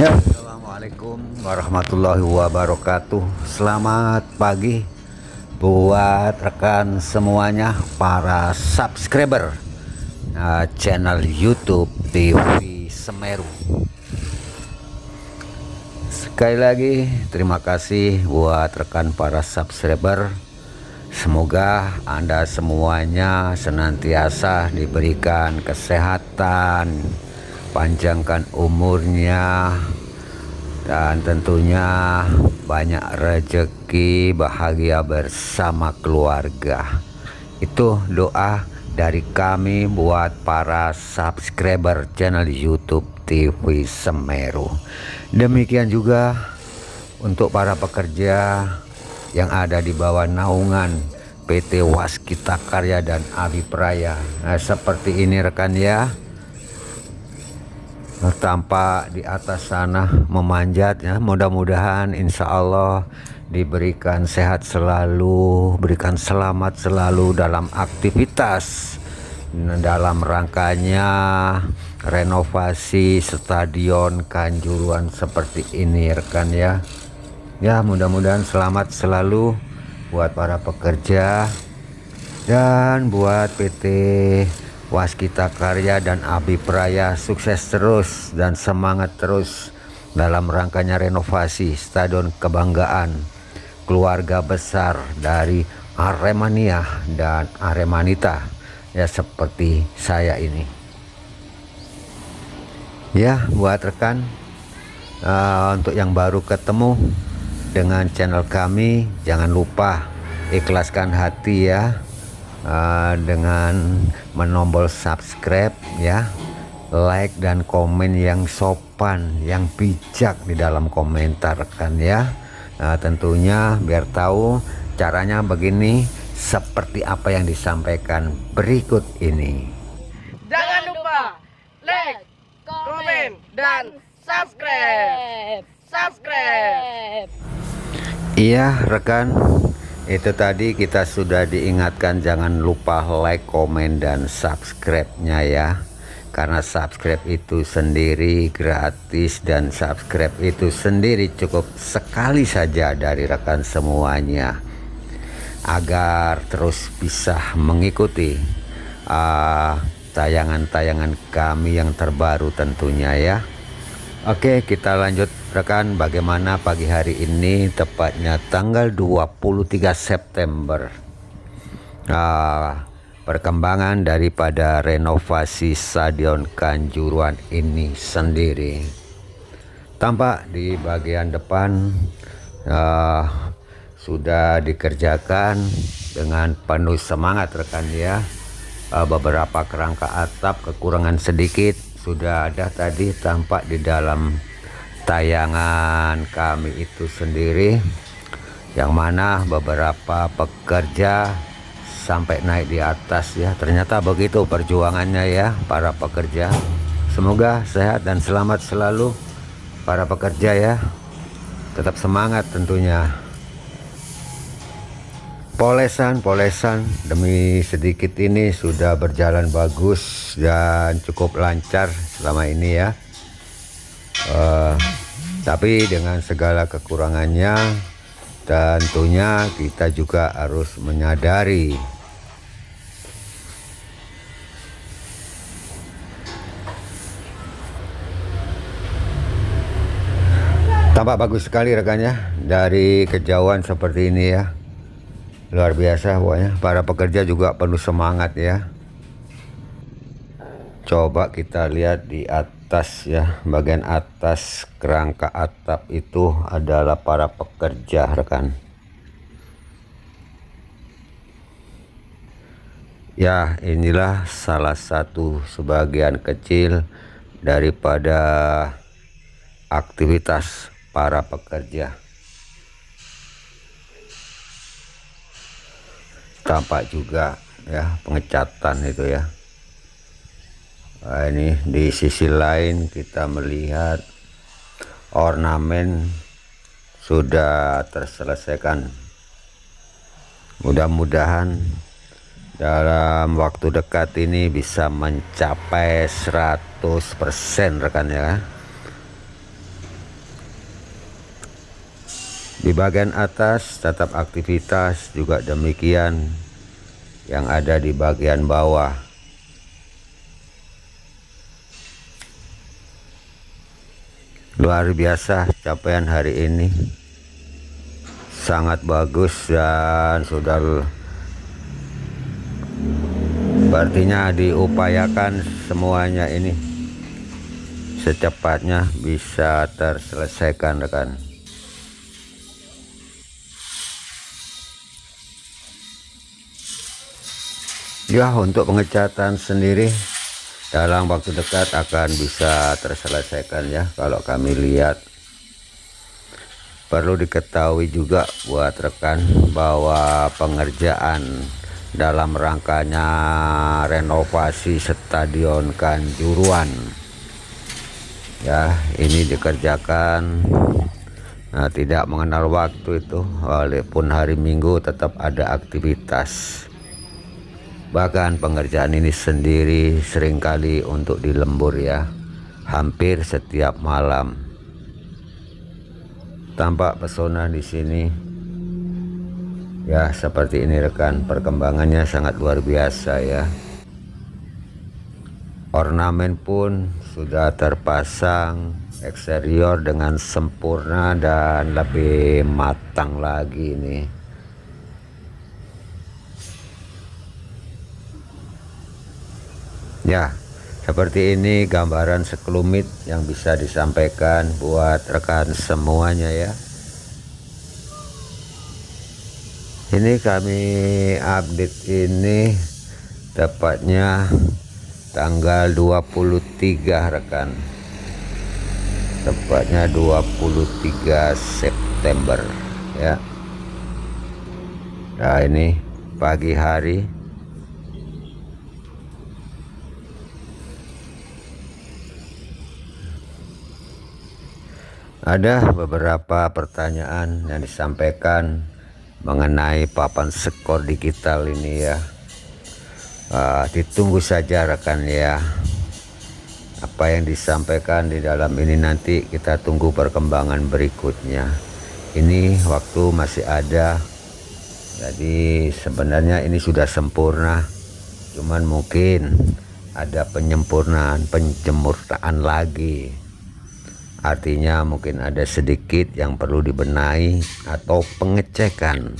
Ya, Assalamualaikum warahmatullahi wabarakatuh. Selamat pagi buat rekan semuanya para subscriber uh, channel YouTube TV Semeru. Sekali lagi terima kasih buat rekan para subscriber. Semoga Anda semuanya senantiasa diberikan kesehatan, panjangkan umurnya, dan tentunya banyak rezeki bahagia bersama keluarga. Itu doa dari kami buat para subscriber channel YouTube TV Semeru. Demikian juga untuk para pekerja yang ada di bawah naungan PT Waskita Karya dan Abipraya. Nah, seperti ini rekan ya. Tampak di atas sana memanjat ya. Mudah-mudahan insya Allah diberikan sehat selalu, berikan selamat selalu dalam aktivitas dalam rangkanya renovasi stadion Kanjuruan seperti ini rekan ya. Ya mudah-mudahan selamat selalu buat para pekerja dan buat PT Waskita Karya dan Abi Praya sukses terus dan semangat terus dalam rangkanya renovasi Stadion Kebanggaan keluarga besar dari Aremania dan Aremanita. Ya seperti saya ini. Ya buat rekan uh, untuk yang baru ketemu dengan channel kami jangan lupa ikhlaskan hati ya uh, dengan menombol subscribe ya like dan komen yang sopan yang bijak di dalam komentar kan ya uh, tentunya biar tahu caranya begini seperti apa yang disampaikan berikut ini Jangan lupa like, komen, dan subscribe. Subscribe. Iya rekan itu tadi kita sudah diingatkan jangan lupa like, komen, dan subscribe-nya ya. Karena subscribe itu sendiri gratis dan subscribe itu sendiri cukup sekali saja dari rekan semuanya. Agar terus bisa mengikuti ah, tayangan-tayangan kami yang terbaru tentunya ya Oke kita lanjut rekan. Bagaimana pagi hari ini? Tepatnya tanggal 23 September. Ah, perkembangan daripada renovasi Stadion Kanjuruan ini sendiri. Tampak di bagian depan ah, sudah dikerjakan dengan penuh semangat rekan ya. Ah, beberapa kerangka atap kekurangan sedikit sudah ada tadi tampak di dalam tayangan kami itu sendiri yang mana beberapa pekerja sampai naik di atas ya. Ternyata begitu perjuangannya ya para pekerja. Semoga sehat dan selamat selalu para pekerja ya. Tetap semangat tentunya polesan-polesan demi sedikit ini sudah berjalan bagus dan cukup lancar selama ini ya. Eh, tapi dengan segala kekurangannya tentunya kita juga harus menyadari. Tampak bagus sekali rekannya dari kejauhan seperti ini ya luar biasa pokoknya para pekerja juga penuh semangat ya. Coba kita lihat di atas ya. Bagian atas kerangka atap itu adalah para pekerja rekan. Ya inilah salah satu sebagian kecil daripada aktivitas para pekerja tampak juga ya pengecatan itu ya. Nah, ini di sisi lain kita melihat ornamen sudah terselesaikan. Mudah-mudahan dalam waktu dekat ini bisa mencapai 100% rekan ya di bagian atas tetap aktivitas juga demikian yang ada di bagian bawah. Luar biasa capaian hari ini. Sangat bagus dan sudah Artinya diupayakan semuanya ini. Secepatnya bisa terselesaikan rekan. Ya untuk pengecatan sendiri dalam waktu dekat akan bisa terselesaikan ya kalau kami lihat. Perlu diketahui juga buat rekan bahwa pengerjaan dalam rangkanya renovasi stadion Kanjuruan. Ya ini dikerjakan nah, tidak mengenal waktu itu walaupun hari Minggu tetap ada aktivitas bahkan pengerjaan ini sendiri sering kali untuk dilembur ya. Hampir setiap malam. Tampak pesona di sini. Ya seperti ini rekan perkembangannya sangat luar biasa ya. Ornamen pun sudah terpasang eksterior dengan sempurna dan lebih matang lagi nih ya seperti ini gambaran sekelumit yang bisa disampaikan buat rekan semuanya ya. Ini kami update ini tepatnya tanggal 23 rekan. Tepatnya 23 September ya. Nah ini pagi hari ada beberapa pertanyaan yang disampaikan mengenai papan skor digital ini ya. Uh, ditunggu saja rekan ya. Apa yang disampaikan di dalam ini nanti kita tunggu perkembangan berikutnya. Ini waktu masih ada. Jadi sebenarnya ini sudah sempurna. Cuman mungkin ada penyempurnaan penjemurtaan lagi artinya mungkin ada sedikit yang perlu dibenahi atau pengecekan.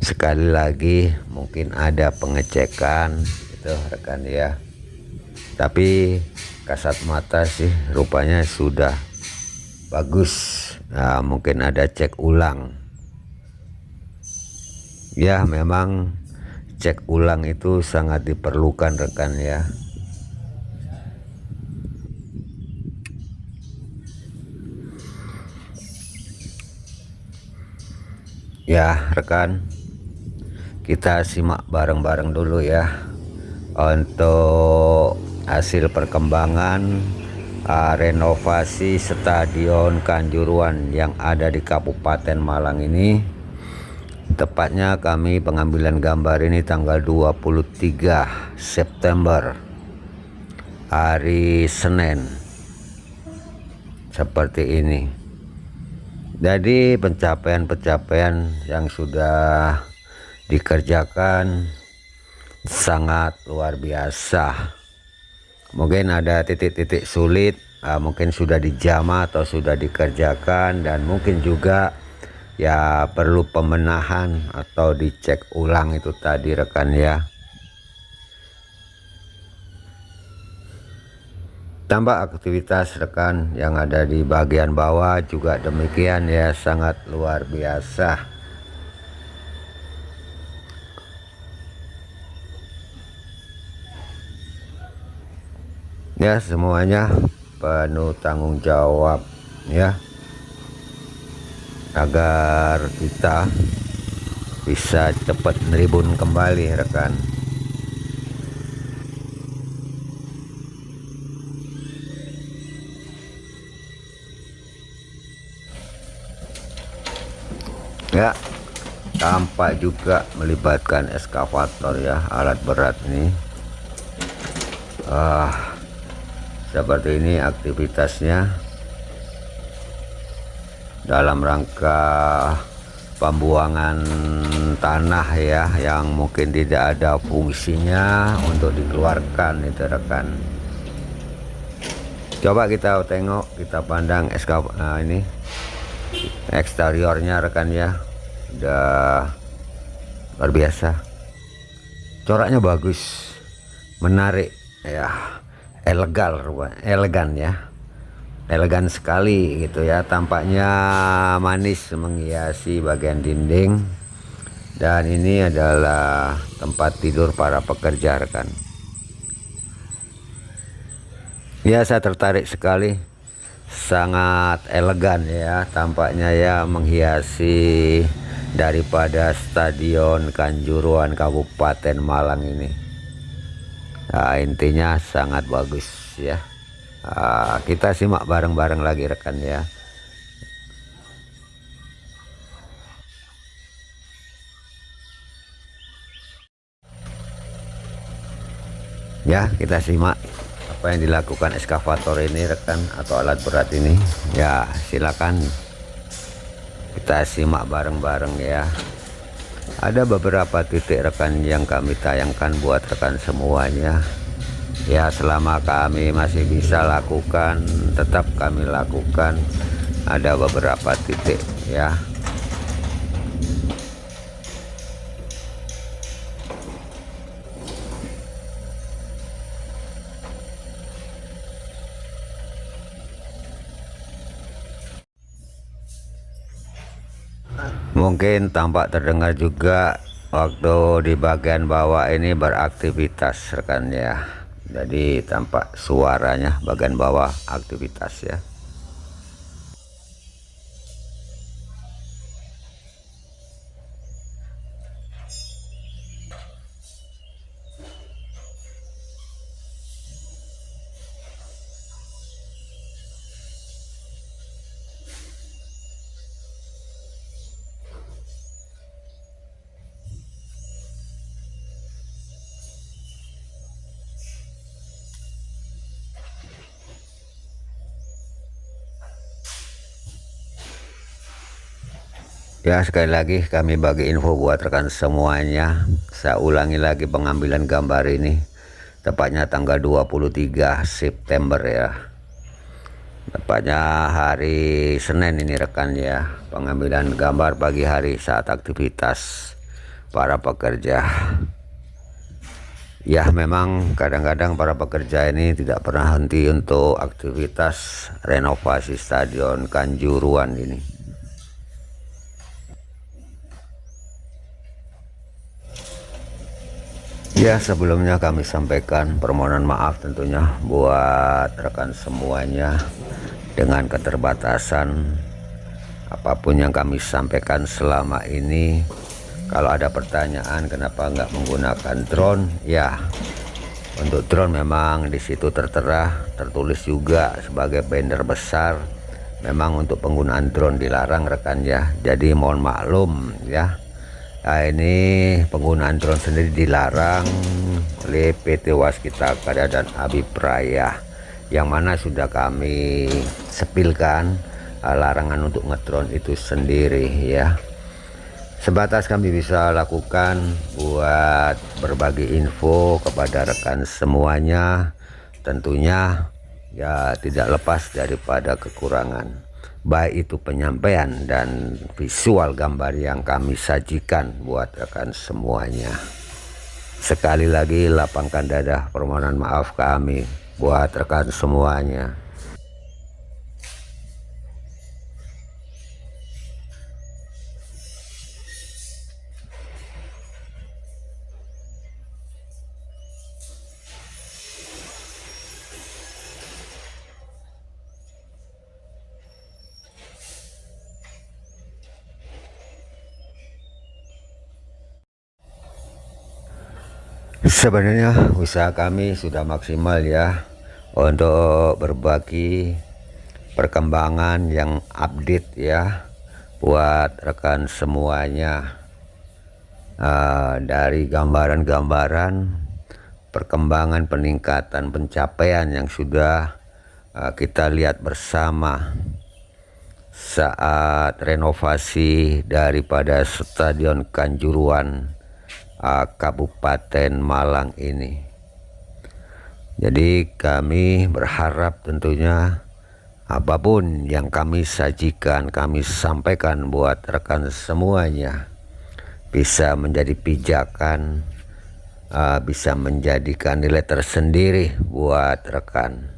Sekali lagi mungkin ada pengecekan itu rekan ya. Tapi kasat mata sih rupanya sudah bagus. Nah, mungkin ada cek ulang. Ya memang cek ulang itu sangat diperlukan rekan ya ya rekan. Kita simak bareng-bareng dulu ya. Untuk hasil perkembangan uh, renovasi Stadion Kanjuruan yang ada di Kabupaten Malang ini tepatnya kami pengambilan gambar ini tanggal 23 September hari Senin. Seperti ini jadi pencapaian-pencapaian yang sudah dikerjakan sangat luar biasa. Mungkin ada titik-titik sulit uh, mungkin sudah dijama atau sudah dikerjakan dan mungkin juga ya perlu pemenahan atau dicek ulang itu tadi rekan ya tambah aktivitas rekan yang ada di bagian bawah juga demikian ya sangat luar biasa. Ya semuanya penuh tanggung jawab ya. Agar kita bisa cepat neribun kembali rekan ya tampak juga melibatkan eskavator ya alat berat ini. Ah seperti ini aktivitasnya. Dalam rangka pembuangan tanah ya yang mungkin tidak ada fungsinya untuk dikeluarkan itu rekan. Coba kita tengok kita pandang SK nah ini eksteriornya rekan ya. Udah luar biasa. Coraknya bagus. Menarik. Ya elegan elegan ya. Elegan sekali gitu ya. Tampaknya manis menghiasi bagian dinding. Dan ini adalah tempat tidur para pekerja rekan. Ya saya tertarik sekali sangat elegan ya tampaknya ya menghiasi daripada stadion Kanjuruhan Kabupaten Malang ini. Nah, intinya sangat bagus ya. Nah, kita simak bareng-bareng lagi rekan ya. Ya, kita simak apa yang dilakukan eskavator ini rekan atau alat berat ini. Ya, silakan kita simak bareng-bareng ya. Ada beberapa titik rekan yang kami tayangkan buat rekan semuanya ya selama kami masih bisa lakukan tetap kami lakukan ada beberapa titik ya mungkin tampak terdengar juga waktu di bagian bawah ini beraktivitas rekan ya. Jadi tampak suaranya bagian bawah aktivitas ya Ya sekali lagi kami bagi info buat rekan semuanya. Saya ulangi lagi pengambilan gambar ini. Tepatnya tanggal 23 September ya. Tepatnya hari Senin ini rekan ya. Pengambilan gambar pagi hari saat aktivitas para pekerja. Ya memang kadang-kadang para pekerja ini tidak pernah henti untuk aktivitas renovasi stadion Kanjuruan ini Ya sebelumnya kami sampaikan permohonan maaf tentunya buat rekan semuanya dengan keterbatasan apa pun yang kami sampaikan selama ini. Kalau ada pertanyaan kenapa nggak menggunakan drone? Ya untuk drone memang di situ tertera tertulis juga sebagai banner besar. Memang untuk penggunaan drone dilarang rekan ya. Jadi mohon maklum ya Nah ini penggunaan drone sendiri dilarang oleh PT Waskita Karya dan Abipraya yang mana sudah kami sepilkan uh, larangan untuk ngedrone itu sendiri ya. Sebatas kami bisa lakukan buat berbagi info kepada rekan semuanya tentunya ya tidak lepas daripada kekurangan baik itu penyampaian dan visual gambar yang kami sajikan buat rekan semuanya. Sekali lagi lapangkan dada permohonan maaf kami buat rekan semuanya sebenarnya usaha kami sudah maksimal ya untuk berbagi perkembangan yang update ya buat rekan semuanya. Uh, dari gambaran-gambaran perkembangan peningkatan pencapaian yang sudah uh, kita lihat bersama saat renovasi daripada Stadion Kanjuruan uh, Kabupaten Malang ini. Jadi kami berharap tentunya apa pun yang kami sajikan, kami sampaikan buat rekan semuanya bisa menjadi pijakan, uh, bisa menjadikan nilai tersendiri buat rekan.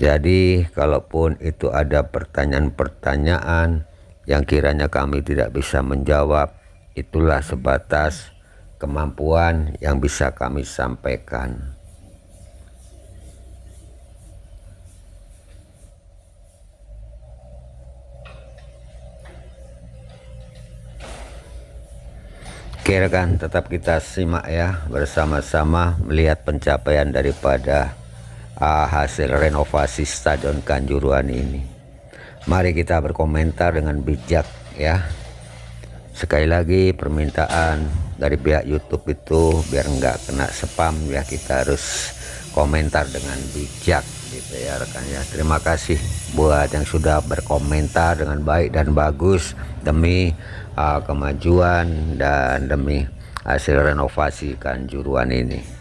Jadi kalaupun itu ada pertanyaan-pertanyaan yang kiranya kami tidak bisa menjawab, itulah sebatas kemampuan yang bisa kami sampaikan. Rekan tetap kita simak ya bersama-sama melihat pencapaian daripada uh, hasil renovasi Stadion Kanjuruan ini. Mari kita berkomentar dengan bijak ya. Sekali lagi permintaan dari pihak YouTube itu biar nggak kena spam ya kita harus komentar dengan bijak gitu ya rekan ya. Terima kasih buat yang sudah berkomentar dengan baik dan bagus demi uh, kemajuan dan demi hasil renovasi Kanjuruan ini.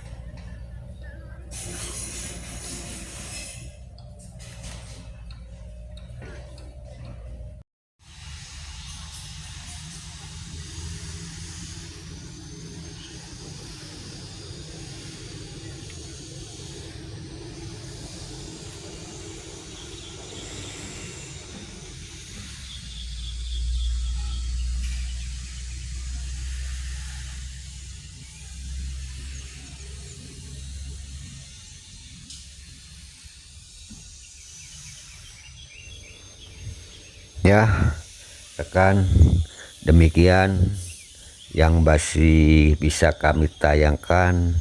Ya, rekan, demikian yang masih bisa kami tayangkan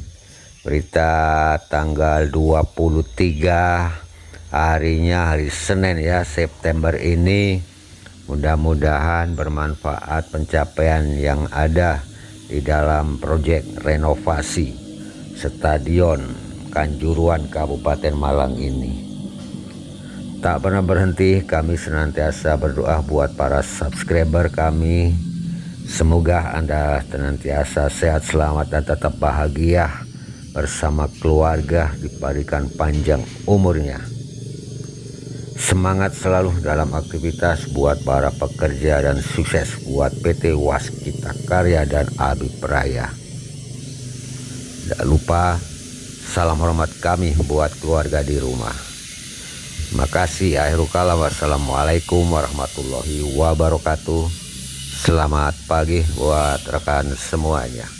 berita tanggal 23 harinya hari Senin ya September ini mudah-mudahan bermanfaat pencapaian yang ada di dalam proyek renovasi Stadion Kanjuruan Kabupaten Malang ini. Tak pernah berhenti kami senantiasa berdoa buat para subscriber kami. Semoga Anda senantiasa sehat selamat dan tetap bahagia bersama keluarga diberikan panjang umurnya. Semangat selalu dalam aktivitas buat para pekerja dan sukses buat PT Waskita Karya dan Abi Praya. Tidak lupa salam hormat kami buat keluarga di rumah Makasih akhirul kalam. Wassalamualaikum warahmatullahi wabarakatuh. Selamat pagi buat rekan semuanya